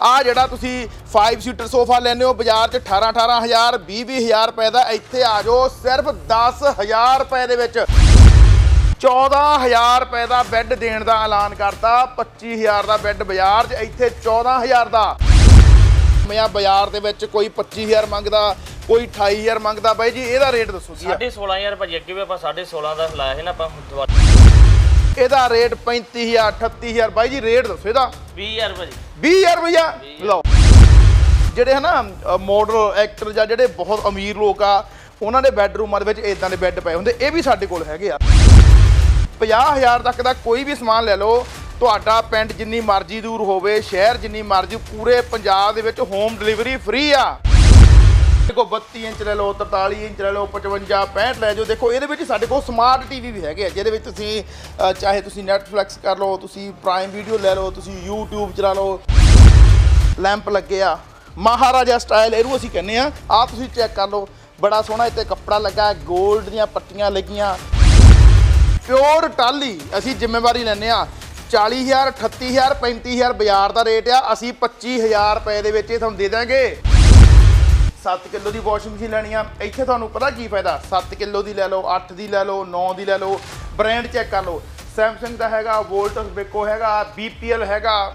ਆ ਜਿਹੜਾ ਤੁਸੀਂ 5 ਸੀਟਰ ਸੋਫਾ ਲੈਨੇ ਹੋ, ਬਾਜ਼ਾਰ 'ਚ 18 18000 20 20000 ਰੁਪਏ ਦਾ, ਇੱਥੇ ਆ ਜਾਓ, ਸਿਰਫ 10000 ਰੁਪਏ ਦੇ ਵਿੱਚ। 14000 ਰੁਪਏ ਦਾ ਬੈੱਡ ਦੇਣ ਦਾ ਐਲਾਨ ਕਰਤਾ 25000 ਦਾ ਬੈੱਡ ਬਾਜ਼ਾਰ 'ਚ, ਇੱਥੇ 14000 ਦਾ। ਮੈਂ ਬਾਜ਼ਾਰ ਦੇ ਵਿੱਚ ਕੋਈ 25000 ਮੰਗਦਾ, ਕੋਈ 28000 ਮੰਗਦਾ, ਬਾਈ ਜੀ, ਇਹਦਾ ਰੇਟ ਦੱਸੋ ਜੀ ਆ? ਸਾਢੇ 16000 ਭਾਜੀ, ਅੱਗੇ ਵੀ ਆਪਾਂ 16.5 ਦਾ ਲਾਇਆ ਸੀ ਨਾ, ਆਪਾਂ ਦੁਬਾਰਾ ਇਹਦਾ ਰੇਟ 35000 38000 ਬਾਈ ਜੀ ਰੇਟ ਦੱਸੋ ਇਹਦਾ। 20000 ਭਾਜੀ। 20000 ਰੁਪਇਆ ਲਓ। ਜਿਹੜੇ ਹਨਾ ਮਾਡਲ ਐਕਟਰ ਜਾਂ ਜਿਹੜੇ ਬਹੁਤ ਅਮੀਰ ਲੋਕ ਆ ਉਹਨਾਂ ਦੇ ਬੈੱਡਰੂਮਾਂ ਦੇ ਵਿੱਚ ਇਦਾਂ ਦੇ ਬੈੱਡ ਪਏ ਹੁੰਦੇ। ਇਹ ਵੀ ਸਾਡੇ ਕੋਲ ਹੈਗੇ ਆ। 50000 ਤੱਕ ਦਾ ਕੋਈ ਵੀ ਸਮਾਨ ਲੈ ਲਓ। ਤੁਹਾਡਾ ਪਿੰਡ ਜਿੰਨੀ ਮਰਜ਼ੀ ਦੂਰ ਹੋਵੇ ਸ਼ਹਿਰ ਜਿੰਨੀ ਮਰਜ਼ੀ ਪੂਰੇ ਪੰਜਾਬ ਦੇ ਵਿੱਚ ਹੋਮ ਡਿਲੀਵਰੀ ਫ੍ਰੀ ਆ। ਦੇਖੋ 32 ਇੰਚ ਲੈ ਲਓ 43 ਇੰਚ ਲੈ ਲਓ 55 65 ਲੈ ਜਾਓ। ਦੇਖੋ, ਇਹਦੇ ਵਿੱਚ ਸਾਡੇ ਕੋਲ ਸਮਾਰਟ ਟੀਵੀ ਵੀ ਹੈਗੇ ਆ, ਜਿਹਦੇ ਵਿੱਚ ਤੁਸੀਂ ਚਾਹੇ ਤੁਸੀਂ ਨੈਟਫਲਿਕਸ ਕਰ ਲਓ, ਤੁਸੀਂ ਪ੍ਰਾਈਮ ਵੀਡੀਓ ਲੈ ਲਓ, ਤੁਸੀਂ YouTube ਚਲਾ ਲਓ। ਲੈਂਪ ਲੱਗੇ ਆ। ਮਹਾਰਾਜਾ ਸਟਾਈਲ ਇਹਨੂੰ ਅਸੀਂ ਕਹਿੰਦੇ ਆ। ਆ ਤੁਸੀਂ ਚੈੱਕ ਕਰ ਲਓ, ਬੜਾ ਸੋਹਣਾ ਇੱਥੇ ਕੱਪੜਾ ਲੱਗਾ 골ਡ ਦੀਆਂ ਪੱਟੀਆਂ ਲੱਗੀਆਂ। ਪਿਓਰ ਟਾਲੀ ਅਸੀਂ ਜ਼ਿੰਮੇਵਾਰੀ ਲੈਂਦੇ ਆ। 40000 38000 35000 ਬਾਜ਼ਾਰ ਦਾ ਰੇਟ ਆ, ਅਸੀਂ 25000 ਰੁਪਏ ਦੇ ਵਿੱਚ ਇਹ ਤੁਹਾਨੂੰ ਦੇ ਦਾਂਗੇ 7 ਕਿਲੋ ਦੀ ਵਾਸ਼ਿੰਗ ਮਸ਼ੀਨ ਲੈਣੀ ਆ। ਇੱਥੇ ਤੁਹਾਨੂੰ ਪਤਾ ਕੀ ਫਾਇਦਾ? 7 ਕਿਲੋ ਦੀ ਲੈ ਲਓ 8 ਦੀ ਲੈ ਲਓ 9 ਦੀ ਲੈ ਲਓ, ਬ੍ਰਾਂਡ ਚੈੱਕ ਕਰ ਲਓ। ਸੈਮਸੰਗ ਦਾ ਹੈਗਾ ਵੋਲਟਸ ਬੇਕੋ ਹੈਗਾ BPL ਹੈਗਾ।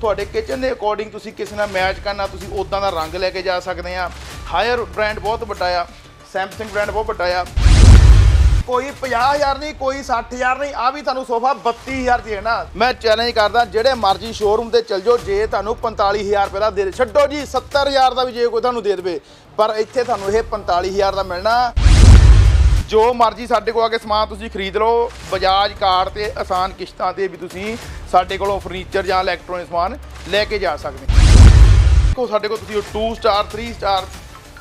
ਤੁਹਾਡੇ ਕਿਚਨ ਦੇ ਅਕੋਰਡਿੰਗ ਤੁਸੀਂ ਕਿਸੇ ਨਾਲ ਮੈਚ ਕਰਨਾ, ਤੁਸੀਂ ਉਦਾਂ ਦਾ ਰੰਗ ਲੈ ਕੇ ਜਾ ਸਕਦੇ ਆ। ਹਾਇਰ ਬ੍ਰਾਂਡ ਬਹੁਤ ਵੱਡਾ ਆ। ਸੈਮਸੰਗ ਬ੍ਰਾਂਡ ਬਹੁਤ ਵੱਡਾ ਆ। ਕੋਈ 50000 ਨਹੀਂ, ਕੋਈ 60000 ਨਹੀਂ ਆ ਵੀ ਤੁਹਾਨੂੰ ਸੋਫਾ 32000 ਦੀ ਹੈ ਨਾ। ਮੈਂ ਚੈਲੰਜ ਕਰਦਾ, ਜਿਹੜੇ ਮਰਜ਼ੀ ਸ਼ੋਰੂਮ ਤੇ ਚੱਲ ਜਾਓ, ਜੇ ਤੁਹਾਨੂੰ 45000 ਰੁਪਏ ਦਾ ਦੇ ਛੱਡੋ ਜੀ 70000 ਦਾ ਵੀ ਜੇ ਕੋਈ ਤੁਹਾਨੂੰ ਦੇ ਦੇਵੇ, ਪਰ ਇੱਥੇ ਤੁਹਾਨੂੰ ਇਹ 45000 ਦਾ ਮਿਲਣਾ। ਜੋ ਮਰਜ਼ੀ ਸਾਡੇ ਕੋਲ ਆ ਕੇ ਸਮਾਨ ਤੁਸੀਂ ਖਰੀਦ ਲਓ, ਬਜਾਜ ਕਾਰਡ ਤੇ ਆਸਾਨ ਕਿਸ਼ਤਾਂ ਤੇ ਵੀ ਤੁਸੀਂ ਸਾਡੇ ਕੋਲੋਂ ਫਰਨੀਚਰ ਜਾਂ ਇਲੈਕਟ੍ਰੋਨਿਕ ਸਮਾਨ ਲੈ ਕੇ ਜਾ ਸਕਦੇ ਹੋ। ਸਾਡੇ ਕੋਲ ਤੁਸੀਂ 2 ਸਟਾਰ 3 ਸਟਾਰ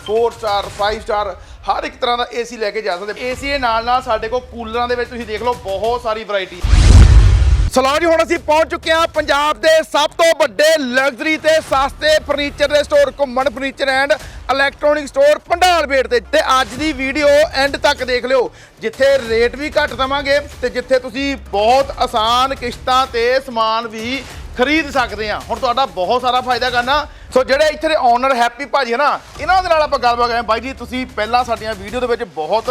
4 ਸਟਾਰ 5 ਸਟਾਰ ਹਰ ਇੱਕ ਤਰ੍ਹਾਂ ਦਾ ਏਸੀ ਲੈ ਕੇ ਜਾ ਸਕਦੇ। ਏਸੀ ਦੇ ਨਾਲ ਨਾਲ ਸਾਡੇ ਕੋਲ ਕੂਲਰਾਂ ਦੇ ਵਿੱਚ ਤੁਸੀਂ ਦੇਖ ਲਓ ਬਹੁਤ ਸਾਰੀ ਵੈਰਾਈਟੀ ਸਲਾਮ ਜੀ, ਹੁਣ ਅਸੀਂ ਪਹੁੰਚ ਚੁੱਕੇ ਹਾਂ ਪੰਜਾਬ ਦੇ ਸਭ ਤੋਂ ਵੱਡੇ ਲਗਜ਼ਰੀ ਤੇ ਸਸਤੇ ਫਰਨੀਚਰ ਦੇ ਸਟੋਰ ਘੁੰਮਣ ਫਰਨੀਚਰ ਐਂਡ ਇਲੈਕਟ੍ਰੋਨਿਕ ਸਟੋਰ ਪੰਡਾਲ ਬੇਟ ਤੇ। ਤੇ ਅੱਜ ਦੀ ਵੀਡੀਓ ਐਂਡ ਤੱਕ ਦੇਖ ਲਿਓ, ਜਿੱਥੇ ਰੇਟ ਵੀ ਘੱਟ ਦਵਾਂਗੇ ਤੇ ਜਿੱਥੇ ਤੁਸੀਂ ਬਹੁਤ ਆਸਾਨ ਕਿਸ਼ਤਾਂ ਤੇ ਸਮਾਨ ਵੀ ਖਰੀਦ ਸਕਦੇ ਆ ਹੁਣ ਤੁਹਾਡਾ ਬਹੁਤ ਸਾਰਾ ਫਾਇਦਾ ਕਰਨਾ। ਸੋ ਜਿਹੜੇ ਇੱਥੇ ਦੇ ਓਨਰ ਹੈਪੀ ਭਾਜੀ ਹੈ ਨਾ ਇਹਨਾਂ ਦੇ ਨਾਲ ਆਪਾਂ ਗੱਲਬਾਤ ਕਰਾਂਗੇ। ਬਾਈ ਜੀ ਤੁਸੀਂ ਪਹਿਲਾਂ ਸਾਡੀਆਂ ਵੀਡੀਓ ਦੇ ਵਿੱਚ ਬਹੁਤ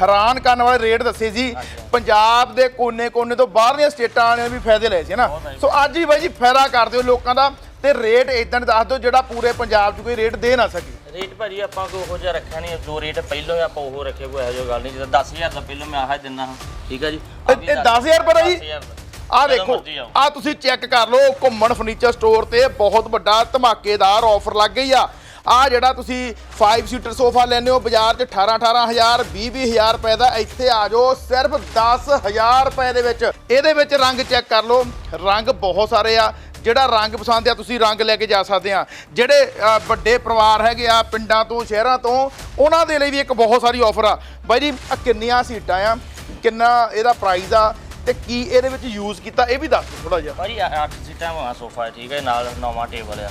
ਹੈਰਾਨ ਕਰਨ ਵਾਲੇ ਰੇਟ ਦੱਸੇ ਸੀ ਪੰਜਾਬ ਦੇ ਕੋਨੇ-ਕੋਨੇ ਤੋਂ ਬਾਹਰਲੀਆਂ ਸਟੇਟਾਂ ਵਾਲਿਆਂ ਵੀ ਫਾਇਦੇ ਲਏ ਸੀ ਨਾ। ਸੋ ਅੱਜ ਹੀ ਬਾਈ ਜੀ ਫਾਇਦਾ ਕਰ ਦਿਓ ਲੋਕਾਂ ਦਾ ਤੇ ਰੇਟ ਇਦਾਂ ਦੱਸ ਦਿਓ ਜਿਹੜਾ ਪੂਰੇ ਪੰਜਾਬ 'ਚ ਕੋਈ ਰੇਟ ਦੇ ਨਾ ਸਕੇ। ਰੇਟ ਭਾਜੀ ਆਪਾਂ ਕੋਈ ਉਹੋ ਜਿਹਾ ਰੱਖਿਆ ਨਹੀਂ। ਜੋ ਰੇਟ ਪਹਿਲਾਂ ਹੀ ਆਪਾਂ ਉਹ ਰੱਖੇ ਕੋਈ ਇਹੋ ਜਿਹੀ ਗੱਲ ਨਹੀਂ। ਜਿੱਦਾਂ 10000 ਦਾ ਪਹਿਲਾਂ ਮੈਂ ਆਹ ਦਿੰਦਾ ਹਾਂ। ਠੀਕ ਹੈ ਜੀ? ਇਹ 10000 ਰੁਪਏ ਦਾ ਜੀ? 10000 ਦਾ। ਆ ਦੇਖੋ। ਆ ਤੁਸੀਂ ਚੈੱਕ ਕਰ ਲਓ ਘੁੰਮਣ ਫਰਨੀਚਰ ਸਟੋਰ ਤੇ ਬਹੁਤ ਵੱਡਾ ਧਮਾਕੇਦਾਰ ਆਫਰ ਲੱਗ ਗਈ ਆ। ਆ ਜਿਹੜਾ ਤੁਸੀਂ 5 ਸੀਟਰ ਸੋਫਾ ਲੈਨੇ ਹੋ ਬਾਜ਼ਾਰ 'ਚ 18 18000 20 20000 ਰੁਪਏ ਦਾ ਇੱਥੇ ਆ ਜਾਓ ਸਿਰਫ 10000 ਰੁਪਏ ਦੇ ਵਿੱਚ। ਇਹਦੇ ਵਿੱਚ ਰੰਗ ਚੈੱਕ ਕਰ ਲਓ ਰੰਗ ਬਹੁਤ ਸਾਰੇ ਆ। ਜਿਹੜਾ ਰੰਗ ਪਸੰਦ ਆ ਤੁਸੀਂ ਰੰਗ ਲੈ ਕੇ ਜਾ ਸਕਦੇ ਆ। ਜਿਹੜੇ ਵੱਡੇ ਪਰਿਵਾਰ ਹੈਗੇ ਆ ਪਿੰਡਾਂ ਤੋਂ ਸ਼ਹਿਰਾਂ ਤੋਂ ਉਹਨਾਂ ਦੇ ਲਈ ਵੀ ਇੱਕ ਬਹੁਤ ਸਾਰੀ ਆਫਰ ਆ। ਬਾਈ ਜੀ ਕਿੰਨੀਆਂ ਸੀਟਾਂ ਆ? ਕਿੰਨਾ ਇਹਦਾ ਪ੍ਰਾਈਸ ਆ? ਤੇ ਕੀ ਇਹਦੇ ਵਿੱਚ ਯੂਜ਼ ਕੀਤਾ ਇਹ ਵੀ ਦੱਸ ਦਿਓ ਥੋੜਾ ਜਿਹਾ। ਭਾਜੀ 8 ਸੀਟਾਂ ਵਾਲਾ ਸੋਫਾ ਹੈ ਠੀਕ ਹੈ ਨਾਲ ਨੌਵਾਂ ਟੇਬਲ ਆ।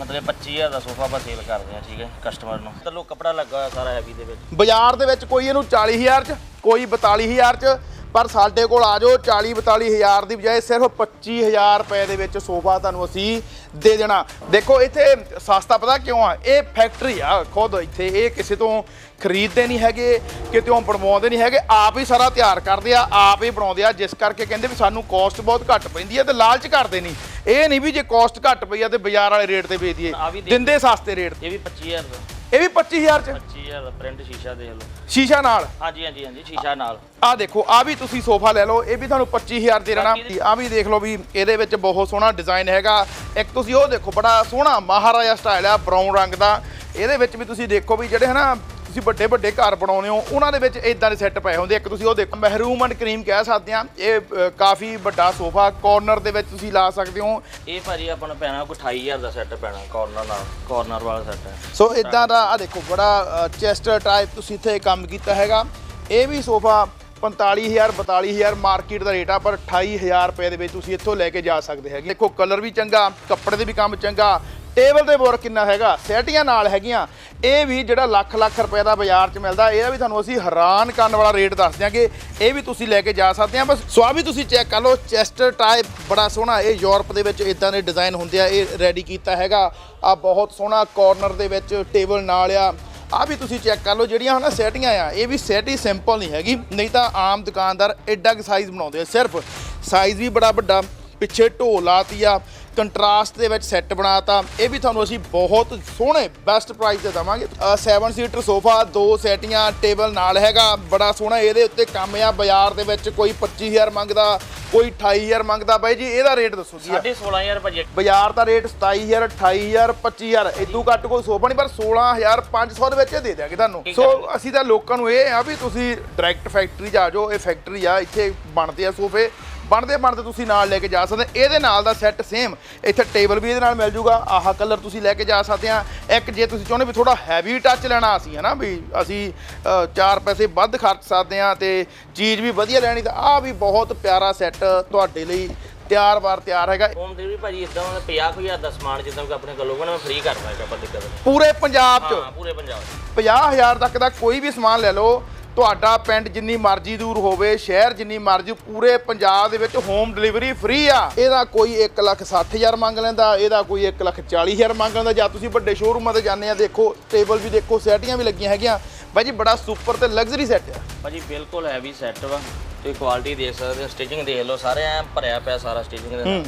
ਮਤਲਬ 25000 ਦਾ ਸੋਫਾ ਆਪਾਂ ਸੇਲ ਕਰਦੇ ਆ ਠੀਕ ਹੈ ਕਸਟਮਰ ਨੂੰ। ਤੇ ਲੋ ਕਪੜਾ ਲੱਗਾ ਹੋਇਆ ਸਾਰਾ ਹੈਵੀ ਦੇ ਵਿੱਚ। ਬਾਜ਼ਾਰ ਦੇ ਵਿੱਚ ਕੋਈ ਇਹਨੂੰ 40000 ਚ? ਕੋਈ 42000 ਚ ਪਰ ਸਾਡੇ ਕੋਲ ਆ ਜਾਓ 40 42000 ਦੀ ਬਜਾਏ ਸਿਰਫ 25000 ਰੁਪਏ ਦੇ ਵਿੱਚ ਸੋਫਾ ਤੁਹਾਨੂੰ ਅਸੀਂ ਦੇ ਦੇਣਾ। ਦੇਖੋ ਇੱਥੇ ਸਸਤਾ ਪਤਾ ਕਿਉਂ ਆ? ਇਹ ਫੈਕਟਰੀ ਆ ਖੁਦ ਇੱਥੇ ਇਹ ਕਿਸੇ ਤੋਂ ਖਰੀਦਦੇ ਨਹੀਂ ਹੈਗੇ ਕਿਤੇੋਂ ਬਣਵਾਉਂਦੇ ਨਹੀਂ ਹੈਗੇ ਆਪ ਹੀ ਸਾਰਾ ਤਿਆਰ ਕਰਦੇ ਆ ਆਪ ਹੀ ਬਣਾਉਂਦੇ ਆ ਜਿਸ ਕਰਕੇ ਕਹਿੰਦੇ ਵੀ ਸਾਨੂੰ ਕਾਸਟ ਬਹੁਤ ਘੱਟ ਪੈਂਦੀ ਹੈ ਤੇ ਲਾਲਚ ਕਰਦੇ ਨਹੀਂ। ਇਹ ਨਹੀਂ ਵੀ ਜੇ ਕਾਸਟ ਘੱਟ ਪਈ ਆ ਤੇ ਬਾਜ਼ਾਰ ਵਾਲੇ ਰੇਟ ਤੇ ਵੇਚ ਦਈਏ ਆ ਦਿੰਦੇ ਸਸਤੇ ਰੇਟ ਇਹ ਵੀ 25000 ਦਾ। ਇਹ ਵੀ 25000 ਚ? 25000 ਦਾ ਪ੍ਰਿੰਟ ਸ਼ੀਸ਼ਾ ਦੇਖ ਲਓ। ਸ਼ੀਸ਼ਾ ਨਾਲ? ਹਾਂਜੀ ਹਾਂਜੀ ਹਾਂਜੀ ਸ਼ੀਸ਼ਾ ਨਾਲ। ਆ ਦੇਖੋ ਆ ਵੀ ਤੁਸੀਂ ਸੋਫਾ ਲੈ ਲਓ ਇਹ ਵੀ ਤੁਹਾਨੂੰ 25000 ਦੇ ਦੇਣਾ। ਆ ਵੀ ਦੇਖ ਲਓ ਵੀ ਇਹਦੇ ਵਿੱਚ ਬਹੁਤ ਸੋਹਣਾ ਡਿਜ਼ਾਈਨ ਹੈਗਾ। ਇੱਕ ਤੁਸੀਂ ਉਹ ਦੇਖੋ ਬੜਾ ਸੋਹਣਾ ਮਹਾਰਾਜਾ ਸਟਾਈਲ ਆ ਬਰਾਊਨ ਰੰਗ ਦਾ। ਇਹਦੇ ਵਿੱਚ ਵੀ ਤੁਸੀਂ ਦੇਖੋ ਵੀ ਜਿਹੜੇ ਹਨਾ ਤੁਸੀਂ ਵੱਡੇ ਵੱਡੇ ਘਰ ਬਣਾਉਨੇ ਹੋ ਉਹਨਾਂ ਦੇ ਵਿੱਚ ਇਦਾਂ ਦੇ ਸੈੱਟ ਪਏ ਹੁੰਦੇ ਇੱਕ ਤੁਸੀਂ ਉਹ ਦੇਖੋ ਮਹਿਰੂਮ ਐਂਡ ਕਰੀਮ ਕਹਿ ਸਕਦੇ ਆ ਇਹ ਅ, ਕਾਫੀ ਵੱਡਾ ਸੋਫਾ ਕਾਰਨਰ ਦੇ ਵਿੱਚ ਤੁਸੀਂ ਲਾ ਸਕਦੇ ਹੋ। ਇਹ ਭਾਜੀ ਆਪਾਂ ਨੂੰ ਪੈਣਾ ਕੋਈ 28000 ਦਾ ਸੈੱਟ ਪੈਣਾ ਕਾਰਨਰ ਨਾਲ ਕਾਰਨਰ ਵਾਲਾ ਸੈੱਟ ਹੈ। ਸੋ ਇਦਾਂ ਦਾ ਆ ਦੇਖੋ ਬੜਾ ਚੈਸਟਰ ਟਾਈਪ ਤੁਸੀਂ ਇੱਥੇ ਕੰਮ ਕੀਤਾ ਹੈਗਾ। ਇਹ ਵੀ ਸੋਫਾ 45000 42000 ਮਾਰਕੀਟ ਦਾ ਰੇਟ ਆ ਪਰ 28000 ਰੁਪਏ ਦੇ ਵਿੱਚ ਤੁਸੀਂ ਇੱਥੋਂ ਲੈ ਕੇ ਜਾ ਸਕਦੇ ਹੈਗੇ। ਦੇਖੋ ਕਲਰ ਵੀ ਚੰਗਾ ਕੱਪੜੇ ਦੇ ਵੀ ਕੰਮ ਚੰਗਾ ਟੇਬਲ ਤੇ ਬੋਰ ਕਿੰਨਾ ਹੈਗਾ, ਸੈਟੀਆਂ ਨਾਲ ਹੈਗੀਆਂ। ਇਹ ਵੀ ਜਿਹੜਾ ਲੱਖ ਲੱਖ ਰੁਪਏ ਦਾ ਬਾਜ਼ਾਰ 'ਚ ਮਿਲਦਾ, ਇਹਦਾ ਵੀ ਤੁਹਾਨੂੰ ਅਸੀਂ ਹੈਰਾਨ ਕਰਨ ਵਾਲਾ ਰੇਟ ਦੱਸ ਦਿਆਂਗੇ। ਇਹ ਵੀ ਤੁਸੀਂ ਲੈ ਕੇ ਜਾ ਸਕਦੇ ਆ। ਬਸ ਸੋ ਆਹ ਵੀ ਤੁਸੀਂ ਚੈੱਕ ਕਰ ਲਓ, ਚੈਸਟਰ ਟਾਈਪ ਬੜਾ ਸੋਹਣਾ, ਇਹ ਯੂਰਪ ਦੇ ਵਿੱਚ ਇਦਾਂ ਦੇ ਡਿਜ਼ਾਈਨ ਹੁੰਦੇ ਆ, ਇਹ ਰੈਡੀ ਕੀਤਾ ਹੈਗਾ। ਆ ਬਹੁਤ ਸੋਹਣਾ ਕਾਰਨਰ ਦੇ ਵਿੱਚ ਟੇਬਲ ਨਾਲ ਆ। ਆ ਵੀ ਤੁਸੀਂ ਚੈੱਕ ਕਰ ਲਓ, ਜਿਹੜੀਆਂ ਹਨਾ ਸੈਟੀਆਂ ਆ, ਇਹ ਵੀ ਸੈਟ ਹੀ ਸਿੰਪਲ ਨਹੀਂ ਹੈਗੀ। ਨਹੀਂ ਤਾਂ ਆਮ ਦੁਕਾਨਦਾਰ ਐਡਾ ਕੁ ਸਾਈਜ਼ ਬਣਾਉਂਦੇ ਆ। ਸਿਰਫ ਸਾਈਜ਼ ਵੀ ਬੜਾ ਵੱਡਾ, ਪਿੱਛੇ ਢੋ ਲਾਤੀ ਆ। ਕੰਟਰਾਸਟ ਦੇ ਵਿੱਚ ਸੈੱਟ ਬਣਾਤਾ। ਇਹ ਵੀ ਤੁਹਾਨੂੰ ਅਸੀਂ ਬਹੁਤ ਸੋਹਣੇ ਬੈਸਟ ਪ੍ਰਾਈਸ ਤੇ ਦਵਾਂਗੇ। 7 ਸੀਟਰ ਸੋਫਾ ਦੋ ਸੈਟੀਆਂ ਟੇਬਲ ਨਾਲ ਹੈਗਾ ਬੜਾ ਸੋਹਣਾ। ਇਹਦੇ ਉੱਤੇ ਕੰਮ ਆ ਬਾਜ਼ਾਰ ਦੇ ਵਿੱਚ ਕੋਈ 25000 ਮੰਗਦਾ ਕੋਈ 28000 ਮੰਗਦਾ। ਬਾਈ ਜੀ ਇਹਦਾ ਰੇਟ ਦੱਸੋ ਜੀ। ਸਾਢੇ 16000 ਰੁਪਏ ਬਾਜ਼ਾਰ ਦਾ ਰੇਟ 27000 28000 25000 ਇਦੋਂ ਘੱਟ ਕੋਈ ਸੋਫਾ ਨਹੀਂ ਪਰ 16500 ਦੇ ਵਿੱਚ ਦੇ ਦਿਆਂਗੇ ਤੁਹਾਨੂੰ। ਸੋ। ਅਸੀਂ ਤਾਂ ਲੋਕਾਂ ਨੂੰ ਇਹ ਆ ਵੀ ਤੁਸੀਂ ਡਾਇਰੈਕਟ ਫੈਕਟਰੀ 'ਚ ਆ ਜਾਓ। ਇਹ ਫੈਕਟਰੀ ਆ ਇੱਥੇ ਬਣਦੇ ਆ ਸੋਫੇ। ਬਣਦੇ ਬਣਦੇ ਤੁਸੀਂ ਨਾਲ ਲੈ ਕੇ ਜਾ ਸਕਦੇ ਇਹਦੇ ਨਾਲ ਦਾ ਸੈੱਟ ਸੇਮ ਇੱਥੇ ਟੇਬਲ ਵੀ ਇਹਦੇ ਨਾਲ ਮਿਲ ਜੂਗਾ। ਆਹ ਕਲਰ ਤੁਸੀਂ ਲੈ ਕੇ ਜਾ ਸਕਦੇ ਆ। ਇੱਕ ਜੇ ਤੁਸੀਂ ਚਾਹੁੰਦੇ ਵੀ ਥੋੜਾ ਹੈਵੀ ਟੱਚ ਲੈਣਾ ਅਸੀਂ ਹਨਾ ਵੀ ਅਸੀਂ ਚਾਰ ਪੈਸੇ ਵੱਧ ਖਰਚ ਸਕਦੇ ਆ ਤੇ ਚੀਜ਼ ਵੀ ਵਧੀਆ ਲੈਣੀ ਤਾਂ ਆਹ ਵੀ ਬਹੁਤ ਪਿਆਰਾ ਸੈੱਟ ਤੁਹਾਡੇ ਲਈ ਤਿਆਰ ਵਾਰ ਤਿਆਰ ਹੈਗਾ। ਹੋਮ ਡਿਲੀਵਰੀ ਭਾਜੀ ਇਦਾਂ 50000 ਦਾ ਸਮਾਨ ਜਿੱਦਾਂ ਕਿ ਆਪਣੇ ਕੋਲ ਹੋਊਗਾ ਨਾ ਮੈਂ ਫ੍ਰੀ ਕਰ ਦਾਂਗਾ ਆਪਾਂ ਦਿੱਕਤ ਨਹੀਂ। ਪੂਰੇ ਪੰਜਾਬ 'ਚ? ਹਾਂ ਪੂਰੇ ਪੰਜਾਬ 'ਚ। 50000 ਤੱਕ ਦਾ ਕੋਈ ਵੀ ਸਮਾਨ ਲੈ ਲਓ। ਤੁਹਾਡਾ ਪਿੰਡ ਜਿੰਨੀ ਮਰਜ਼ੀ ਦੂਰ ਹੋਵੇ ਸ਼ਹਿਰ ਜਿੰਨੀ ਮਰਜ਼ੀ ਪੂਰੇ ਪੰਜਾਬ ਦੇ ਵਿੱਚ ਹੋਮ ਡਿਲੀਵਰੀ ਫ੍ਰੀ ਆ। ਇਹਦਾ ਕੋਈ 160000 ਮੰਗ ਲੈਂਦਾ ਇਹਦਾ ਕੋਈ 140000 ਮੰਗ ਲੈਂਦਾ ਜਾਂ ਤੁਸੀਂ ਵੱਡੇ ਸ਼ੋਰੂਮਾਂ ਤੇ ਜਾਂਦੇ ਆ ਦੇਖੋ ਟੇਬਲ ਵੀ ਦੇਖੋ ਸੈਟੀਆਂ ਵੀ ਲੱਗੀਆਂ ਹੈਗੀਆਂ। ਬਾਈ ਜੀ ਬੜਾ ਸੁਪਰ ਤੇ ਲਗਜ਼ਰੀ ਸੈੱਟ ਆ। ਭਾਜੀ ਬਿਲਕੁਲ ਹੈਵੀ ਸੈੱਟ ਵਾ। ਤੁਸੀਂ ਕੁਆਲਿਟੀ ਦੇਖ ਸਕਦੇ ਹੋ ਸਟਿਚਿੰਗ ਦੇਖ ਲਓ ਸਾਰੇ ਐ ਭਰਿਆ ਪਿਆ ਸਾਰਾ ਸਟਿਚਿੰਗ ਦੇ ਨਾਲ।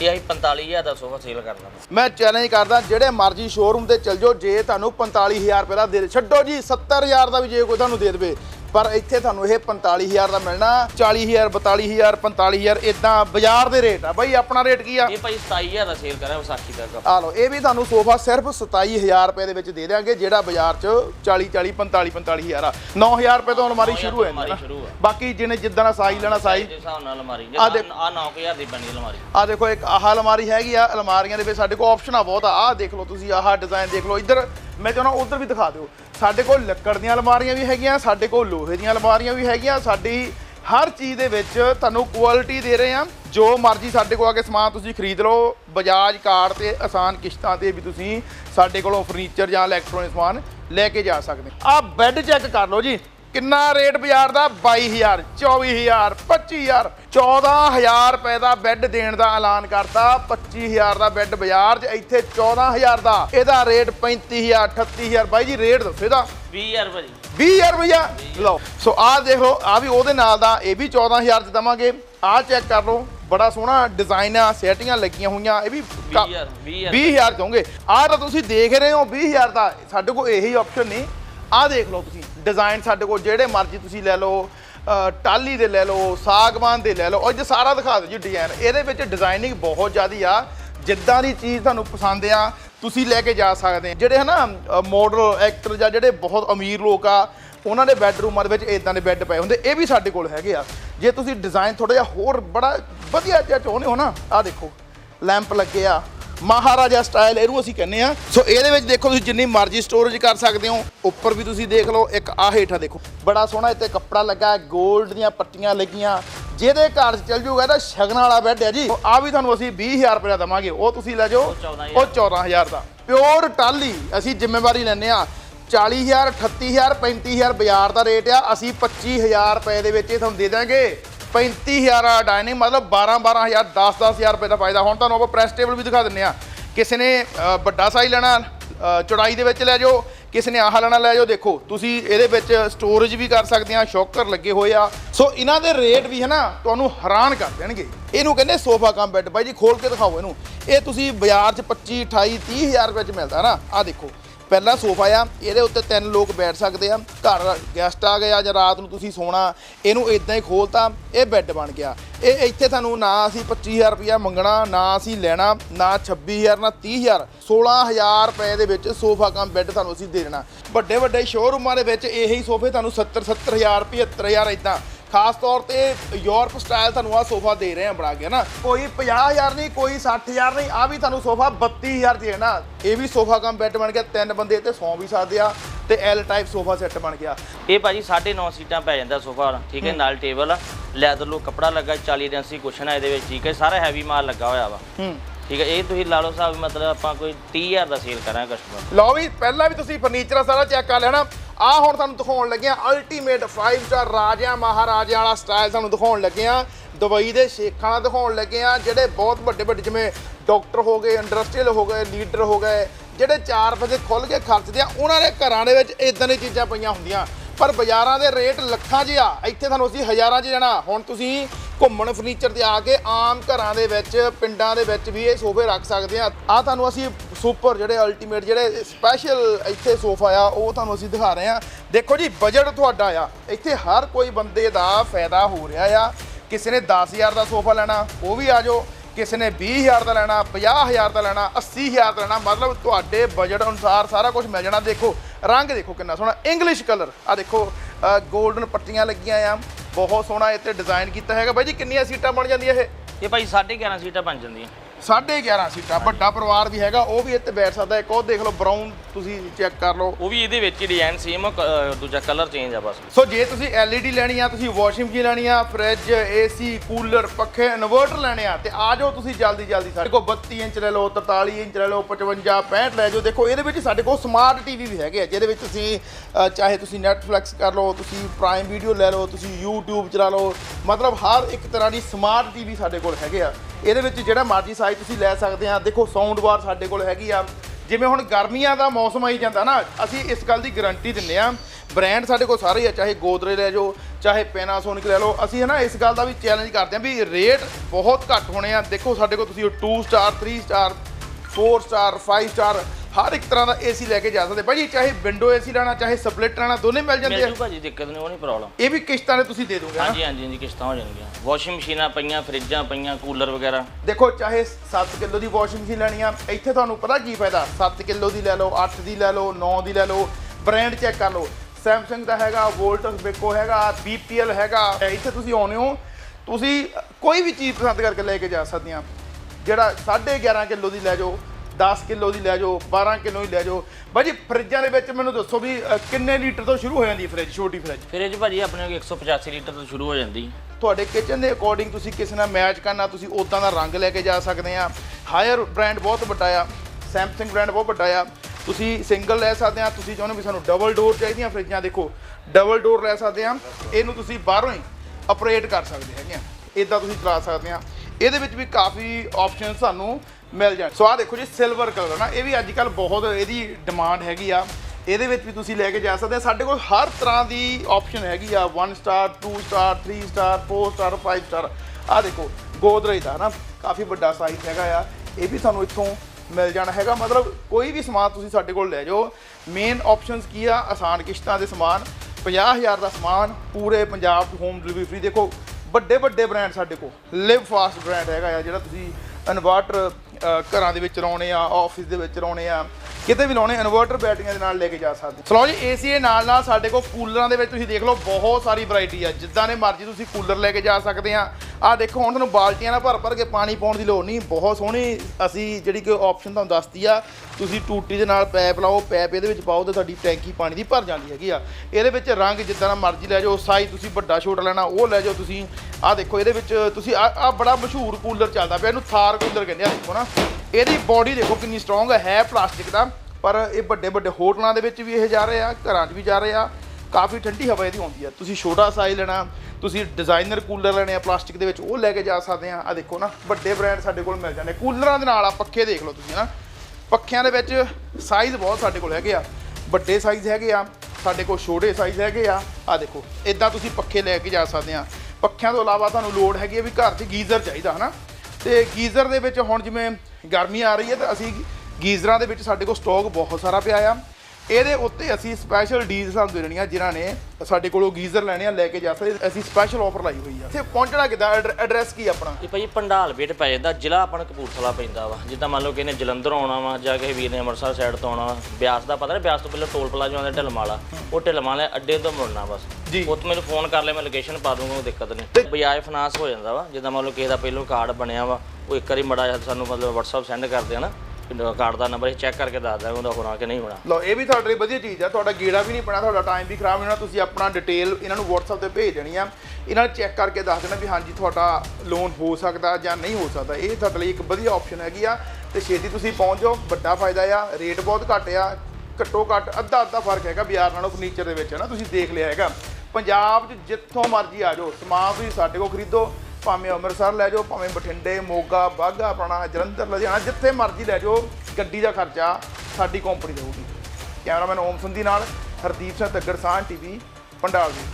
ਇਹ ਅਸੀਂ 45000 ਦਾ ਸੋਫਾ ਸੇਲ ਕਰਨਾ ਮੈਂ ਚੈਲੰਜ ਕਰਦਾ ਜਿਹੜੇ ਮਰਜ਼ੀ ਸ਼ੋਰੂਮ ਤੇ ਚਲ ਜਾਓ ਜੇ ਤੁਹਾਨੂੰ 45000 ਰੁਪਏ ਦਾ ਦੇ ਦੇ ਛੱਡੋ ਜੀ 70000 ਦਾ ਵੀ ਜੇ ਕੋਈ ਤੁਹਾਨੂੰ ਦੇ ਦੇਵੇ। ਪਰ ਇੱਥੇ ਤੁਹਾਨੂੰ ਇਹ 45000 ਦਾ ਮਿਲਣਾ 40000 42000 45000 ਇਦਾਂ ਬਾਜ਼ਾਰ ਦੇ ਰੇਟ ਆ। ਬਾਈ ਆਪਣਾ ਰੇਟ ਕੀ ਆ? ਇਹ ਭਾਜੀ 27000 ਦਾ ਸੇਲ ਕਰਾਂ ਵਿਸਾਖੀ ਤੱਕ। ਆ ਲਓ ਇਹ ਵੀ ਤੁਹਾਨੂੰ ਸੋਫਾ ਸਿਰਫ 27000 ਰੁਪਏ ਦੇ ਵਿੱਚ ਦੇ ਦੇਾਂਗੇ ਜਿਹੜਾ ਬਾਜ਼ਾਰ ਚ 40 40 45 45000 ਆ। 9000 ਰੁਪਏ ਤੋਂ ਅਲਮਾਰੀ 9,000 ਸ਼ੁਰੂ ਹੋ ਆ। ਬਾਕੀ ਜਿਹਨੇ ਜਿੱਦਾਂ ਦਾ ਸਾਈਜ਼ ਲੈਣਾ ਸਾਈਜ਼ ਹਿਸਾਬ ਨਾਲ ਅਲਮਾਰੀ ਆ 9000 ਦੀ ਬਣੀ ਅਲਮਾਰੀ। ਆ ਦੇਖੋ ਇੱਕ ਆਹ ਅਲਮਾਰੀ ਹੈਗੀ ਆ ਅਲਮਾਰੀਆਂ ਦੇ ਵਿੱਚ ਸਾਡੇ ਕੋਲ ਆਪਸ਼ਨਾਂ ਬਹੁਤ ਆ। ਆਹ ਦੇਖ ਲਓ ਤੁਸੀਂ ਆਹ ਡਿਜ਼ਾਈਨ ਦੇਖ ਲਓ। ਇੱਧਰ ਮੈਂ ਚਾਹੁੰਦਾ ਉਧਰ ਵੀ ਦਿਖਾ ਦਿਓ। ਸਾਡੇ ਕੋਲ ਲੱਕੜ ਦੀਆਂ ਅਲਮਾਰੀਆਂ ਵੀ ਹੈਗੀਆਂ, ਸਾਡੇ ਕੋਲ ਲੋਹੇ ਦੀਆਂ ਅਲਮਾਰੀਆਂ ਵੀ ਹੈਗੀਆਂ। ਸਾਡੀ ਹਰ ਚੀਜ਼ ਦੇ ਵਿੱਚ ਤੁਹਾਨੂੰ ਕੁਆਲਿਟੀ ਦੇ ਰਹੇ ਆ ਜੋ ਮਰਜ਼ੀ ਸਾਡੇ ਕੋਲ ਆ ਕੇ ਸਮਾਨ ਤੁਸੀਂ ਖਰੀਦ ਲਓ, ਬਜਾਜ ਕਾਰਡ ਤੇ ਆਸਾਨ ਕਿਸ਼ਤਾਂ ਤੇ ਵੀ ਤੁਸੀਂ ਸਾਡੇ ਕੋਲੋਂ ਫਰਨੀਚਰ ਜਾਂ ਇਲੈਕਟ੍ਰੋਨਿਕ ਸਮਾਨ ਲੈ ਕੇ ਜਾ ਸਕਦੇ। ਆ ਬੈੱਡ ਚੈੱਕ ਕਰ ਲਓ ਜੀ। ਕਿੰਨਾ ਰੇਟ ਬਾਜ਼ਾਰ ਦਾ? 22000 24000 25000 14000 ਰੁਪਏ ਦਾ ਬੈੱਡ ਦੇਣ ਦਾ ਐਲਾਨ ਕਰਤਾ। 25000 ਦਾ ਬੈੱਡ ਬਾਜ਼ਾਰ 'ਚ ਇੱਥੇ 14000 ਦਾ। ਇਹਦਾ ਰੇਟ 35000 38000 ਬਾਈ ਜੀ ਰੇਟ ਦੱਸੋ ਇਹਦਾ। 20000 ਭਾਜੀ। 20000 ਰੁਪਇਆ ਲਓ ਸੋ ਆਹ ਦੇਖ ਆ ਵੀ ਉਹਦੇ ਨਾਲ ਦਾ ਇਹ ਵੀ 14000 ਚ ਦਵਾਂਗੇ। ਆਹ ਚੈੱਕ ਕਰ ਲਓ ਬੜਾ ਸੋਹਣਾ ਡਿਜ਼ਾਈਨ ਆ ਸੈਟੀਆਂ ਲੱਗੀਆਂ ਹੋਈਆਂ ਇਹ ਵੀ ਕ- 20000 20000 20000 ਚਾਹੁੰਗੇ ਆਹ ਤਾਂ ਤੁਸੀਂ ਦੇਖ ਰਹੇ ਹੋ 20000 ਦਾ। ਸਾਡੇ ਕੋਲ ਇਹੀ ਆਪਸ਼ਨ ਨਹੀਂ। ਆਹ ਦੇਖ ਲਓ ਤੁਸੀਂ ਡਿਜ਼ਾਈਨ ਸਾਡੇ ਕੋਲ ਜਿਹੜੇ ਮਰਜ਼ੀ ਤੁਸੀਂ ਲੈ ਲਓ ਅ, ਟਾਲੀ ਦੇ ਲੈ ਲਓ ਸਾਗਵਾਨ ਦੇ ਲੈ ਲਓ ਅੱਜ ਸਾਰਾ ਦਿਖਾ ਦਿਓ ਜੀ ਡਿਜ਼ਾਈਨ ਇਹਦੇ ਵਿੱਚ ਡਿਜ਼ਾਈਨਿੰਗ ਬਹੁਤ ਜ਼ਿਆਦੀ ਆ। ਜਿੱਦਾਂ ਦੀ ਚੀਜ਼ ਤੁਹਾਨੂੰ ਪਸੰਦ ਆ ਤੁਸੀਂ ਲੈ ਕੇ ਜਾ ਸਕਦੇ ਆ। ਜਿਹੜੇ ਹਨਾ ਮੋਡਲ ਐਕਟਰ ਜਾਂ ਜਿਹੜੇ ਬਹੁਤ ਅਮੀਰ ਲੋਕ ਆ ਉਹਨਾਂ ਦੇ ਬੈੱਡਰੂਮਾਂ ਦੇ ਵਿੱਚ ਇਦਾਂ ਦੇ ਬੈੱਡ ਪਏ ਹੁੰਦੇ। ਇਹ ਵੀ ਸਾਡੇ ਕੋਲ ਹੈਗੇ ਆ। ਜੇ ਤੁਸੀਂ ਡਿਜ਼ਾਈਨ ਥੋੜਾ ਜਿਹਾ ਹੋਰ ਬੜਾ ਵਧੀਆ ਜਿਹਾ ਚਾਹੁੰਦੇ ਹੋ ਨਾ ਆਹ ਦੇਖੋ ਲੈਂਪ ਲੱਗੇ ਆ। ਮਹਾਰਾਜਾ ਸਟਾਈਲ ਇਹਨੂੰ ਅਸੀਂ ਕਹਿੰਦੇ ਆ ਸੋ ਇਹਦੇ ਵਿੱਚ ਦੇਖੋ ਤੁਸੀਂ ਜਿੰਨੀ ਮਰਜ਼ੀ ਸਟੋਰੇਜ ਕਰ ਸਕਦੇ ਹੋ। ਉੱਪਰ ਵੀ ਤੁਸੀਂ ਦੇਖ ਲਓ ਇੱਕ ਆਹ ਹੇਠਾਂ ਦੇਖੋ। ਬੜਾ ਸੋਹਣਾ ਇੱਥੇ ਕੱਪੜਾ ਲੱਗਾ 골ਡ ਦੀਆਂ ਪੱਟੀਆਂ ਲੱਗੀਆਂ। ਜਿਹਦੇ ਘਰ 'ਚ ਚੱਲ ਜੂਗਾ ਇਹਦਾ ਸ਼ਗਨ ਵਾਲਾ ਬੈੱਡ ਹੈ ਜੀ। ਆ ਵੀ ਤੁਹਾਨੂੰ ਅਸੀਂ 20000 ਰੁਪਏ ਦਾ ਦਵਾਂਗੇ। ਉਹ ਤੁਸੀਂ ਲੈ ਜਾਓ ਉਹ 14,000 ਉਹ 14000 ਦਾ। ਪਿਓਰ ਟਾਲੀ ਅਸੀਂ ਜ਼ਿੰਮੇਵਾਰੀ ਲੈਂਦੇ ਆ 40000 38000 35000 ਬਾਜ਼ਾਰ ਦਾ ਰੇਟ ਆ। ਅਸੀਂ 25000 ਰੁਪਏ ਦੇ ਵਿੱਚ ਇਹ ਤੁਹਾਨੂੰ ਦੇ ਦਾਂਗੇ 35000 ਦਾ ਡਾਇਨਿੰਗ, ਮਤਲਬ 12 12000 10 10000 ਰੁਪਏ ਦਾ ਫਾਇਦਾ। ਹੁਣ ਤੁਹਾਨੂੰ ਆਪਾਂ ਪ੍ਰੈਸ ਟੇਬਲ ਵੀ ਦਿਖਾ ਦਿੰਨੇ ਆ ਕਿਸੇ ਨੇ ਵੱਡਾ ਸਾਈਜ਼ ਲੈਣਾ ਚੌੜਾਈ ਦੇ ਵਿੱਚ ਲੈ ਜਾਓ, ਕਿਸੇ ਨੇ ਆਹ ਲੈਣਾ, ਲੈ ਜਾਓ, ਦੇਖੋ, ਤੁਸੀਂ ਇਹਦੇ ਵਿੱਚ ਸਟੋਰੇਜ ਵੀ ਕਰ ਸਕਦੇ ਆ ਸ਼ੌਕਰ ਲੱਗੇ ਹੋਏ ਆ। ਸੋ ਇਹਨਾਂ ਦੇ ਰੇਟ ਵੀ ਹੈ ਨਾ ਤੁਹਾਨੂੰ ਹੈਰਾਨ ਕਰ ਦੇਣਗੇ। ਇਹਨੂੰ ਕਹਿੰਦੇ ਸੋਫਾ ਕਮ ਬੈੱਡ ਬਾਈ ਜੀ, ਖੋਲ ਕੇ ਦਿਖਾਓ ਇਹਨੂੰ। ਇਹ ਤੁਸੀਂ ਬਾਜ਼ਾਰ 'ਚ 25 28 30000 ਰੁਪਏ 'ਚ ਮਿਲਦਾ ਨਾ। ਆ ਦੇਖੋ ਪਹਿਲਾ ਸੋਫਾ ਆ, ਇਹਦੇ ਉੱਤੇ ਤਿੰਨ ਲੋਕ ਬੈਠ ਸਕਦੇ ਆ। ਘਰ ਗੈਸਟ ਆ ਗਿਆ ਜਾਂ ਰਾਤ ਨੂੰ ਤੁਸੀਂ ਸੋਣਾ, ਇਹਨੂੰ ਇਦਾਂ ਹੀ ਖੋਲਤਾ, ਇਹ ਬੈੱਡ ਬਣ ਗਿਆ। ਇਹ ਇੱਥੇ ਤੁਹਾਨੂੰ ਨਾ ਅਸੀਂ 25000 ਰੁਪਇਆ ਮੰਗਣਾ, ਨਾ ਅਸੀਂ ਲੈਣਾ, ਨਾ 26000 ਨਾ 30000 16000 ਰੁਪਏ ਦੇ ਵਿੱਚ ਸੋਫਾ ਕਮ ਬੈੱਡ ਤੁਹਾਨੂੰ ਅਸੀਂ ਦੇ ਦੇਣਾ। ਵੱਡੇ ਵੱਡੇ ਸ਼ੋਰੂਮਾਂ ਦੇ ਵਿੱਚ ਇਹੀ ਸੋਫੇ ਤੁਹਾਨੂੰ 70 70000 75000 ਇਦਾਂ ਖਾਸ ਤੌਰ ਤੇ ਯੂਰਪ ਸਟਾਈਲ ਤੁਹਾਨੂੰ ਆ ਸੋਫਾ ਦੇ ਰਹੇ ਆ ਬਣਾ ਕੇ ਨਾ? ਕੋਈ 50000 ਨਹੀਂ ਕੋਈ 60000 ਨਹੀਂ ਆ ਵੀ ਤੁਹਾਨੂੰ ਸੋਫਾ 32000 ਦੀ ਹੈ ਨਾ। ਇਹ ਵੀ ਸੋਫਾ ਕਮ ਬੈੱਡ ਬਣ ਗਿਆ ਤਿੰਨ ਬੰਦੇ ਤੇ ਸੌ ਵੀ ਸਕਦੇ ਆ ਤੇ ਐਲ ਟਾਈਪ ਸੋਫਾ ਸੈੱਟ ਬਣ ਗਿਆ। ਇਹ ਭਾਜੀ 9.5 ਸੀਟਾਂ ਪੈ ਜਾਂਦਾ ਸੋਫਾ ਠੀਕ ਹੈ ਨਾਲ ਟੇਬਲ ਲੈਦਰ ਲੋ ਕੱਪੜਾ ਲੱਗਾ 40 ਡੈਂਸੀ ਕੁਸ਼ਨ ਹੈ ਇਹਦੇ ਵਿੱਚ ਠੀਕ ਹੈ ਸਾਰਾ ਹੈਵੀ ਮਾਲ ਲੱਗਾ ਹੋਇਆ ਵਾ। ਹੂੰ। ਠੀਕ ਹੈ, ਇਹ ਤੁਸੀਂ ਲਾ ਲਓ ਸਾਹਿਬ ਮਤਲਬ ਆਪਾਂ ਕੋਈ 30000 ਦਾ ਸੇਲ ਕਰਾਂਗੇ ਕਸਟਮਰ ਲਓ ਵੀ, ਪਹਿਲਾਂ ਵੀ ਤੁਸੀਂ ਫਰਨੀਚਰ ਸਾਰਾ ਚੈੱਕ ਕਰ ਲੈਣਾ ਆ ਹੁਣ ਤੁਹਾਨੂੰ ਦਿਖਾਉਣ ਲੱਗੇ ਆ ਅਲਟੀਮੇਟ 5 ਸਟਾਰ ਰਾਜਿਆਂ, ਮਹਾਰਾਜਿਆਂ ਵਾਲਾ ਸਟਾਈਲ ਤੁਹਾਨੂੰ ਦਿਖਾਉਣ ਲੱਗੇ ਆ ਦੁਬਈ ਦੇ ਸ਼ੇਖਾਂ ਦਾ ਦਿਖਾਉਣ ਲੱਗੇ ਆ ਜਿਹੜੇ ਬਹੁਤ ਵੱਡੇ ਵੱਡੇ ਜਿਵੇਂ ਡਾਕਟਰ ਹੋ ਗਏ ਇੰਡਸਟਰੀਅਲ ਹੋ ਗਏ ਲੀਡਰ ਹੋ ਗਏ, ਜਿਹੜੇ 4 ਵਜੇ ਖੁੱਲ ਕੇ ਖਰਚਦੇ ਆ, ਉਹਨਾਂ ਦੇ ਘਰਾਂ ਦੇ ਵਿੱਚ ਇਦਾਂ ਦੀਆਂ ਚੀਜ਼ਾਂ ਪਈਆਂ ਹੁੰਦੀਆਂ। ਪਰ ਬਾਜ਼ਾਰਾਂ ਦੇ ਰੇਟ ਲੱਖਾਂ 'ਚ ਆ, ਇੱਥੇ ਤੁਹਾਨੂੰ ਅਸੀਂ ਹਜ਼ਾਰਾਂ 'ਚ ਜਾਣਾ ਹੁਣ ਤੁਸੀਂ ਘੁੰਮਣ ਫਰਨੀਚਰ ਤੇ ਆ ਕੇ ਆਮ ਘਰਾਂ ਦੇ ਵਿੱਚ, ਪਿੰਡਾਂ ਦੇ ਵਿੱਚ ਵੀ ਇਹ ਸੋਫੇ ਰੱਖ ਸਕਦੇ ਆ। ਆ ਤੁਹਾਨੂੰ ਅਸੀਂ ਸੁਪਰ ਜਿਹੜੇ ਅਲਟੀਮੇਟ ਜਿਹੜੇ ਸਪੈਸ਼ਲ ਇੱਥੇ ਸੋਫਾ ਆ, ਉਹ ਤੁਹਾਨੂੰ ਅਸੀਂ ਦਿਖਾ ਰਹੇ ਆ। ਦੇਖੋ ਜੀ ਬਜਟ ਤੁਹਾਡਾ ਆ। ਇੱਥੇ ਹਰ ਕੋਈ ਬੰਦੇ ਦਾ ਫਾਇਦਾ ਹੋ ਰਿਹਾ ਆ। ਕਿਸੇ ਨੇ 10000 ਦਾ ਸੋਫਾ ਲੈਣਾ, ਉਹ ਵੀ ਆ ਜਾਓ। ਕਿਸੇ ਨੇ 20000 ਦਾ ਲੈਣਾ 50000 ਦਾ ਲੈਣਾ 80000 ਦਾ ਲੈਣਾ, ਮਤਲਬ ਤੁਹਾਡੇ ਬਜਟ ਅਨੁਸਾਰ ਸਾਰਾ ਕੁਝ ਮਿਲ ਜਾਣਾ। ਦੇਖੋ, ਰੰਗ ਦੇਖੋ ਕਿੰਨਾ ਸੋਹਣਾ। ਇੰਗਲਿਸ਼ ਕਲਰ ਆ ਦੇਖੋ 골ਡਨ ਪੱਟੀਆਂ ਲੱਗੀਆਂ ਆ। ਬਹੁਤ ਸੋਹਣਾ ਇਹ ਤੇ ਡਿਜ਼ਾਈਨ ਕੀਤਾ ਹੈਗਾ। ਬਾਈ ਜੀ, ਕਿੰਨੀਆਂ ਸੀਟਾਂ ਬਣ ਜਾਂਦੀਆਂ ਇਹ? ਇਹ ਭਾਈ 11.5 ਸੀਟਾਂ ਬਣ ਜਾਂਦੀਆਂ। 11.5 ਸੀਟਾਂ ਵੱਡਾ ਪਰਿਵਾਰ ਵੀ ਹੈਗਾ ਉਹ ਵੀ ਇੱਥੇ ਬੈਠ ਸਕਦਾ ਇੱਕ ਉਹ ਦੇਖ ਲਓ ਬਰਾਊਨ ਤੁਸੀਂ ਚੈੱਕ ਕਰ ਲਓ। ਉਹ ਵੀ ਇਹਦੇ ਵਿੱਚ ਹੀ ਡਿਜ਼ਾਈਨ ਸੇਮ ਦੂਜਾ ਕਲਰ ਚੇਂਜ ਆ ਬਸ। ਸੋ ਜੇ ਤੁਸੀਂ LED ਲੈਣੀ ਆ ਤੁਸੀਂ ਵਾਸ਼ਿੰਗ ਮਸ਼ੀਨ ਲੈਣੀ ਆ ਫ੍ਰਿਜ ਏਸੀ ਕੂਲਰ ਪੱਖੇ ਇਨਵਰਟਰ ਲੈਣੇ ਆ ਤੇ ਆ ਜਾਓ ਤੁਸੀਂ ਜਲਦੀ ਜਲਦੀ। ਸਾਡੇ ਕੋਲ 32 ਇੰਚ ਲੈ ਲਓ 43 ਇੰਚ ਲੈ ਲਓ 55 65 ਲੈ ਜਾਓ। ਦੇਖੋ ਇਹਦੇ ਵਿੱਚ ਸਾਡੇ ਕੋਲ ਸਮਾਰਟ ਟੀਵੀ ਵੀ ਹੈਗੇ ਆ ਜਿਹਦੇ ਵਿੱਚ ਤੁਸੀਂ ਚਾਹੇ ਤੁਸੀਂ Netflix ਕਰ ਲਓ ਤੁਸੀਂ ਪ੍ਰਾਈਮ ਵੀਡੀਓ ਲੈ ਲਓ ਤੁਸੀਂ YouTube ਚਲਾ ਲਓ। ਮਤਲਬ ਹਰ ਇੱਕ ਤਰ੍ਹਾਂ ਦੀ ਸਮਾਰਟ ਟੀਵੀ ਸਾਡੇ ਕੋਲ ਹੈਗੇ ਆ। ਇਹਦੇ ਵਿੱਚ ਜਿਹੜਾ ਮਰਜ਼ੀ ਸਾਈਜ਼ ਤੁਸੀਂ ਲੈ ਸਕਦੇ ਆ। ਦੇਖੋ ਸਾਊਂਡ ਬਾਰ ਸਾਡੇ ਕੋਲ ਹੈਗੀ ਆ। ਜਿਵੇਂ ਹੁਣ ਗਰਮੀਆਂ ਦਾ ਮੌਸਮ ਆਈ ਜਾਂਦਾ ਨਾ, ਅਸੀਂ ਇਸ ਗੱਲ ਦੀ ਗਾਰੰਟੀ ਦਿੰਦੇ ਆ। ਬ੍ਰਾਂਡ ਸਾਡੇ ਕੋਲ ਸਾਰੇ ਆ, ਚਾਹੇ ਗੋਦਰੇ ਲੈ ਜਾਓ, ਚਾਹੇ ਪੈਨਾਸੋਨਿਕ ਲੈ ਲਓ। ਅਸੀਂ ਹੈ ਨਾ ਇਸ ਗੱਲ ਦਾ ਵੀ ਚੈਲੰਜ ਕਰਦੇ ਆ ਵੀ ਰੇਟ ਬਹੁਤ ਘੱਟ ਹੋਣੇ ਆ। ਦੇਖੋ, ਸਾਡੇ ਕੋਲ ਤੁਸੀਂ 2 ਸਟਾਰ 3 ਸਟਾਰ 4 ਸਟਾਰ 5 ਸਟਾਰ ਹਰ ਇੱਕ ਤਰ੍ਹਾਂ ਦਾ ਏਸੀ ਲੈ ਕੇ ਜਾ ਸਕਦੇ। ਭਾਜੀ ਚਾਹੇ ਵਿੰਡੋ ਏਸੀ ਲੈਣਾ ਚਾਹੇ ਸਪਲਿਟ ਲੈਣਾ ਦੋਨੇ ਮਿਲ ਜਾਂਦੇ ਮਿਲ ਆ ਜੂ ਭਾਜੀ ਦਿੱਕਤ ਨਹੀਂ ਉਹ ਨਹੀਂ ਪ੍ਰੋਬਲਮ ਇਹ ਵੀ ਕਿਸ਼ਤਾਂ ਨੇ ਤੁਸੀਂ ਦੇ ਦੋਗੇ ਹਾਂਜੀ ਹਾਂਜੀ ਹਾਂਜੀ ਕਿਸ਼ਤਾਂ ਹੋ ਜਾਣਗੀਆਂ। ਵਾਸ਼ਿੰਗ ਮਸ਼ੀਨਾਂ ਪਈਆਂ ਫਰਿੱਜਾਂ ਪਈਆਂ ਕੂਲਰ ਵਗੈਰਾ। ਦੇਖੋ ਚਾਹੇ 7 ਕਿਲੋ ਦੀ ਵਾਸ਼ਿੰਗ ਮਸ਼ੀਨ ਲੈਣੀ ਆ ਇੱਥੇ ਤੁਹਾਨੂੰ ਪਤਾ ਕੀ ਫਾਇਦਾ। 7 ਕਿਲੋ ਦੀ ਲੈ ਲਓ 8 ਦੀ ਲੈ ਲਓ 9 ਦੀ ਲੈ ਲਓ ਬ੍ਰਾਂਡ ਚੈੱਕ ਕਰ ਲਓ। ਸੈਮਸੰਗ ਦਾ ਹੈਗਾ ਵੋਲਟਸ ਬੇਕੋ ਹੈਗਾ BPL ਹੈਗਾ ਇੱਥੇ ਤੁਸੀਂ ਆਉਨੇ ਹੋ ਤੁਸੀਂ ਕੋਈ ਵੀ ਚੀਜ਼ ਪਸੰਦ ਕਰਕੇ ਲੈ ਕੇ ਜਾ ਸਕਦੇ ਆ ਜਿਹੜਾ 11.5 ਕਿਲੋ ਦੀ ਲੈ ਜਾਓ 10 ਕਿਲੋ ਦੀ ਲੈ ਜਾਓ 12 ਕਿਲੋ ਦੀ ਲੈ ਜਾਓ। ਬਾਜੀ ਫਰਿੱਜਾਂ ਦੇ ਵਿੱਚ ਮੈਨੂੰ ਦੱਸੋ ਵੀ ਅ, ਕਿੰਨੇ ਲੀਟਰ ਤੋਂ ਸ਼ੁਰੂ ਹੋ ਜਾਂਦੀ ਹੈ ਫਰਿੱਜ ਛੋਟੀ ਫਰਿੱਜ? ਫਰਿੱਜ ਭਾਜੀ ਆਪਣੇ ਕੋਲ 185 ਲੀਟਰ ਤੋਂ ਸ਼ੁਰੂ ਹੋ ਜਾਂਦੀ ਤੁਹਾਡੇ ਕਿਚਨ ਦੇ ਅਕੋਰਡਿੰਗ ਤੁਸੀਂ ਕਿਸੇ ਨਾਲ ਮੈਚ ਕਰਨਾ ਤੁਸੀਂ ਉਦਾਂ ਦਾ ਰੰਗ ਲੈ ਕੇ ਜਾ ਸਕਦੇ ਆ। ਹਾਇਰ ਬ੍ਰਾਂਡ ਬਹੁਤ ਵੱਡਾ ਆ ਸੈਮਸੰਗ ਬ੍ਰਾਂਡ ਬਹੁਤ ਵੱਡਾ ਆ। ਤੁਸੀਂ ਸਿੰਗਲ ਲੈ ਸਕਦੇ ਆ ਤੁਸੀਂ ਚਾਹੁੰਦੇ ਵੀ ਸਾਨੂੰ ਡਬਲ ਡੋਰ ਚਾਹੀਦੀਆਂ ਫਰਿੱਜਾਂ ਦੇਖੋ ਡਬਲ ਡੋਰ ਲੈ ਸਕਦੇ ਆ। ਇਹਨੂੰ ਤੁਸੀਂ ਬਾਹਰੋਂ ਹੀ ਆਪਰੇਟ ਕਰ ਸਕਦੇ ਹੈਗੇ ਆ। ਇਦਾਂ ਤੁਸੀਂ ਚਲਾ ਸਕਦੇ ਆ। ਇਹਦੇ ਵਿੱਚ ਵੀ ਕਾਫੀ ਆਪਸ਼ਨ ਸਾਨੂੰ ਮਿਲ ਜਾਣ। ਸੋ ਆ ਦੇਖੋ ਜੀ ਸਿਲਵਰ ਕਲਰ ਨਾ, ਇਹ ਵੀ ਅੱਜ ਕੱਲ ਬਹੁਤ ਇਹਦੀ ਡਿਮਾਂਡ ਹੈਗੀ ਆ। ਇਹਦੇ ਵਿੱਚ ਵੀ ਤੁਸੀਂ ਲੈ ਕੇ ਜਾ ਸਕਦੇ ਆ। ਸਾਡੇ ਕੋਲ ਹਰ ਤਰ੍ਹਾਂ ਦੀ ਆਪਸ਼ਨ ਹੈਗੀ ਆ। 1 star 2 star 3 star 4 star 5 star ਆ ਦੇਖੋ ਗੋਦਰੇਜ ਦਾ ਨਾ? ਕਾਫੀ ਵੱਡਾ ਸਾਈਜ਼ ਹੈਗਾ ਆ। ਇਹ ਵੀ ਤੁਹਾਨੂੰ ਇੱਥੋਂ ਮਿਲ ਜਾਣਾ ਹੈਗਾ। ਮਤਲਬ ਕੋਈ ਵੀ ਸਮਾਨ ਤੁਸੀਂ ਸਾਡੇ ਕੋਲ ਲੈ ਜਾਓ। ਮੇਨ ਆਪਸ਼ਨਸ ਕੀ ਆ? ਆਸਾਨ ਕਿਸ਼ਤਾਂ ਦੇ ਸਮਾਨ 50000 ਦਾ ਸਮਾਨ, ਪੂਰੇ ਪੰਜਾਬ ਹੋਮ ਡਿਲੀਵਰੀ ਫ੍ਰੀ ਦੇਖੋ ਵੱਡੇ ਵੱਡੇ ਬ੍ਰਾਂਡ ਸਾਡੇ ਕੋਲ। ਲਿਵ ਫਾਸਟ ਬ੍ਰਾਂਡ ਹੈਗਾ ਆ, ਜਿਹੜਾ ਤੁਸੀਂ ਇਨਵਰਟਰ ਘਰਾਂ ਦੇ ਵਿੱਚ ਲਾਉਣੇ ਆ ਆਫਿਸ ਦੇ ਵਿੱਚ ਲਾਉਣੇ ਆ ਕਿਤੇ ਵੀ ਲਾਉਣੇ ਇਨਵਰਟਰ ਬੈਟਰੀਆਂ ਦੇ ਨਾਲ ਲੈ ਕੇ ਜਾ ਸਕਦੇ। ਸਲੋ ਜੀ ਏਸੀ ਦੇ ਨਾਲ ਨਾਲ ਸਾਡੇ ਕੋਲ ਕੂਲਰਾਂ ਦੇ ਵਿੱਚ ਤੁਸੀਂ ਦੇਖ ਲਓ, ਬਹੁਤ ਸਾਰੀ ਵੈਰਾਈਟੀ ਆ। ਜਿੱਦਾਂ ਦੇ ਮਰਜ਼ੀ ਤੁਸੀਂ ਕੂਲਰ ਲੈ ਕੇ ਜਾ ਸਕਦੇ ਆ। ਆ ਦੇਖੋ, ਹੁਣ ਤੁਹਾਨੂੰ ਬਾਲਟੀਆਂ ਨਾਲ ਭਰ ਭਰ ਕੇ ਪਾਣੀ ਪਾਉਣ ਦੀ ਲੋੜ ਨਹੀਂ। ਬਹੁਤ ਸੋਹਣੀ ਅਸੀਂ ਜਿਹੜੀ ਕਿ ਆਪਸ਼ਨ ਤੁਹਾਨੂੰ ਦੱਸਦੀ ਆ, ਤੁਸੀਂ ਟੂਟੀ ਦੇ ਨਾਲ ਪੈਪ ਲਾਓ ਪੈਪ ਇਹਦੇ ਵਿੱਚ ਪਾਓ ਤੇ ਤੁਹਾਡੀ ਟੈਂਕੀ ਪਾਣੀ ਦੀ ਭਰ ਜਾਂਦੀ ਹੈਗੀ ਆ। ਇਹਦੇ ਵਿੱਚ ਰੰਗ ਜਿੱਦਾਂ ਦਾ ਮਰਜ਼ੀ ਲੈ ਜਾਓ ਸਾਈਜ਼ ਤੁਸੀਂ ਵੱਡਾ ਛੋਟਾ ਲੈਣਾ, ਉਹ ਲੈ ਜਾਓ ਤੁਸੀਂ। ਆ ਦੇਖੋ, ਇਹਦੇ ਵਿੱਚ ਤੁਸੀਂ ਆ ਆ ਬੜਾ ਮਸ਼ਹੂਰ ਕੂਲਰ ਚੱਲਦਾ ਪਿਆ, ਇਹਨੂੰ ਥਾਰ ਕੂਲਰ ਕਹਿੰਦੇ ਆ, ਦੇਖੋ ਨਾ। ਇਹਦੀ ਬਾਡੀ ਦੇਖੋ ਕਿੰਨੀ ਸਟਰੋਂਗ ਹੈ ਪਲਾਸਟਿਕ ਦਾ, ਪਰ ਇਹ ਵੱਡੇ ਵੱਡੇ ਹੋਟਲਾਂ ਦੇ ਵਿੱਚ ਵੀ ਇਹ ਜਾ ਰਹੇ ਆ, ਘਰਾਂ 'ਚ ਵੀ ਜਾ ਰਹੇ ਆ। ਕਾਫੀ ਠੰਡੀ ਹਵਾ ਇਹਦੀ ਆਉਂਦੀ ਆ। ਤੁਸੀਂ ਛੋਟਾ ਸਾਈਜ਼ ਲੈਣਾ, ਤੁਸੀਂ ਡਿਜ਼ਾਈਨਰ ਕੂਲਰ ਲੈਣੇ ਆ ਪਲਾਸਟਿਕ ਦੇ ਵਿੱਚ, ਉਹ ਲੈ ਕੇ ਜਾ ਸਕਦੇ ਆ। ਆ ਦੇਖੋ ਨਾ, ਵੱਡੇ ਬ੍ਰਾਂਡ ਸਾਡੇ ਕੋਲ ਮਿਲ ਜਾਂਦੇ। ਕੂਲਰਾਂ ਦੇ ਨਾਲ ਆ ਪੱਖੇ ਦੇਖ ਲਓ ਤੁਸੀਂ ਨਾ। ਪੱਖਿਆਂ ਦੇ ਵਿੱਚ ਸਾਈਜ਼ ਬਹੁਤ ਸਾਡੇ ਕੋਲ ਹੈਗੇ ਆ। ਵੱਡੇ ਸਾਈਜ਼ ਹੈਗੇ ਆ, ਸਾਡੇ ਕੋਲ ਛੋਟੇ ਸਾਈਜ਼ ਹੈਗੇ ਆ। ਆ ਦੇਖੋ ਇਦਾਂ ਤੁਸੀਂ ਪੱਖੇ ਲੈ ਕੇ ਜਾ ਸਕਦੇ ਆ। ਪੱਖਿਆਂ ਤੋਂ ਇਲਾਵਾ ਤੁਹਾਨੂੰ ਲੋੜ ਹੈਗੀ ਆ ਵੀ ਘਰ 'ਚ ਗੀਜ਼ਰ ਚਾਹੀਦਾ, ਹਨਾ? ਤੇ ਗੀਜ਼ਰ ਦੇ ਵਿੱਚ ਹੁਣ ਜਿਵੇਂ ਗਰਮੀ ਆ ਰਹੀ ਹੈ ਤਾਂ ਅਸੀਂ ਗੀਜ਼ਰਾਂ ਦੇ ਵਿੱਚ ਸਾਡੇ ਕੋਲ ਸਟਾਕ ਬਹੁਤ ਸਾਰਾ ਪਿਆ ਆ। ਇਹਦੇ ਉੱਤੇ ਅਸੀਂ ਸਪੈਸ਼ਲ ਡੀਲਸ ਸਾਨੂੰ ਦੇ ਦੇਣੀਆਂ ਜਿਨ੍ਹਾਂ ਨੇ ਸਾਡੇ ਕੋਲੋਂ ਗੀਜ਼ਰ ਲੈਣੇ ਆ ਲੈ ਕੇ ਜਾ ਸਕਦੇ। ਅਸੀਂ ਸਪੈਸ਼ਲ ਆਫਰ ਲਾਈ ਹੋਈ ਆ। ਇੱਥੇ ਪਹੁੰਚਣਾ ਕਿੱਦਾਂ? ਐਡਰੈਸ ਕੀ ਆਪਣਾ? ਇਹ ਭਾਜੀ ਪੰਡਾਲ ਵੇਟ ਪੈ ਜਾਂਦਾ। ਜ਼ਿਲ੍ਹਾ ਆਪਣਾ ਕਪੂਰਥਲਾ ਪੈਂਦਾ ਵਾ। ਜਿੱਦਾਂ ਮੰਨ ਲਓ ਕਿ ਇਹਨੇ ਜਲੰਧਰ ਆਉਣਾ ਵਾ ਜਾਂ ਕਿਸੇ ਵੀਰ ਨੇ ਅੰਮ੍ਰਿਤਸਰ ਸਾਈਡ ਤੋਂ ਆਉਣਾ ਵਾ। ਬਿਆਸ ਦਾ ਪਤਾ ਨਾ ਬਿਆਸ ਤੋਂ ਪਹਿਲਾਂ ਟੋਲ ਪਲਾਜ਼ਾ ਆਉਂਦਾ ਢਲਮਾਲਾ। ਉਹ ਢਲਮਾਲਾ ਅੱਡੇ ਤੋਂ ਮੁੜਨਾ ਬਸ। ਤੋਂ ਮੈਨੂੰ ਫੋਨ ਕਰ ਲੈ ਮੈਂ ਲੋਕੇਸ਼ਨ ਪਾ ਦੂੰਗਾ ਕੋਈ ਦਿੱਕਤ ਨਹੀਂ ਬਜਾਜ ਫਾਈਨਾਂਸ ਹੋ ਜਾਂਦਾ ਵਾ। ਜਿੱਦਾਂ ਮੰਨ ਲਓ ਕਿਸੇ ਦਾ ਪਹਿਲੋਂ ਕਾਰਡ ਬਣਿਆ ਵਾ ਉਹ ਇੱਕ ਵਾਰੀ ਮੜਾ ਸਾਨੂੰ ਮਤਲਬ WhatsApp ਸੈਂਡ ਕਰਦੇ ਆ ਨਾ। ਕਾਰਡ ਦਾ ਨੰਬਰ ਚੈੱਕ ਕਰਕੇ ਦੱਸ ਦਾਂਗੇ ਉਹਦਾ ਹੋਣਾ ਕਿ ਨਹੀਂ ਹੋਣਾ। ਲਓ, ਇਹ ਵੀ ਤੁਹਾਡੇ ਲਈ ਵਧੀਆ ਚੀਜ਼ ਆ, ਤੁਹਾਡਾ ਗੇੜਾ ਵੀ ਨਹੀਂ ਪੈਣਾ, ਤੁਹਾਡਾ ਟਾਈਮ ਵੀ ਖਰਾਬ ਨਹੀਂ ਹੋਣਾ, ਤੁਸੀਂ ਆਪਣਾ ਡਿਟੇਲ ਇਹਨਾਂ ਨੂੰ WhatsApp ਤੇ ਭੇਜ ਦੇਣੀ ਆ। ਇਹਨਾਂ ਨੂੰ ਚੈੱਕ ਕਰਕੇ ਦੱਸ ਦੇਣਾ ਵੀ ਹਾਂਜੀ, ਤੁਹਾਡਾ ਲੋਨ ਹੋ ਸਕਦਾ ਜਾਂ ਨਹੀਂ ਹੋ ਸਕਦਾ। ਇਹ ਤੁਹਾਡੇ ਲਈ ਇੱਕ ਵਧੀਆ ਆਪਸ਼ਨ ਹੈਗੀ ਆ ਤੇ ਛੇਤੀ ਤੁਸੀਂ ਪਹੁੰਚ ਜਾਓ, ਵੱਡਾ ਫਾਇਦਾ ਆ ਰੇਟ ਬਹੁਤ ਘੱਟ ਆ, ਘੱਟੋ ਘੱਟ ਅੱਧਾ ਅੱਧਾ ਫ਼ਰਕ ਹੈਗਾ ਬਾਜ਼ਾਰ ਨਾਲੋਂ ਫਰਨੀਚਰ ਦੇ ਵਿੱਚ ਹੈ ਨਾ ਤੁਸੀਂ ਦੇਖ ਲਿਆ ਹੈਗਾ। ਪੰਜਾਬ 'ਚ ਜਿੱਥੋਂ ਮਰਜ਼ੀ ਆ ਜਾਓ, ਸਮਾਨ ਤੁਸੀਂ ਸਾਡੇ ਕੋਲ ਖਰੀਦੋ ਭਾਵੇਂ ਅੰਮ੍ਰਿਤਸਰ ਲੈ ਜਾਓ, ਭਾਵੇਂ ਬਠਿੰਡੇ, ਮੋਗਾ, ਬਾਘਾ, ਆਪਣਾ ਜਲੰਧਰ, ਲੁਧਿਆਣਾ, ਜਿੱਥੇ ਮਰਜ਼ੀ ਲੈ ਜਾਓ, ਗੱਡੀ ਦਾ ਖਰਚਾ ਸਾਡੀ ਕੰਪਨੀ ਦੇਊਗੀ। ਕੈਮਰਾਮੈਨ ਓਮ ਸੰਧੀ ਨਾਲ ਹਰਦੀਪ ਸਿੰਘ ਤੱਗੜ ਸਾਹ ਟੀਵੀ, ਪੰਡਾਲ ਜੀ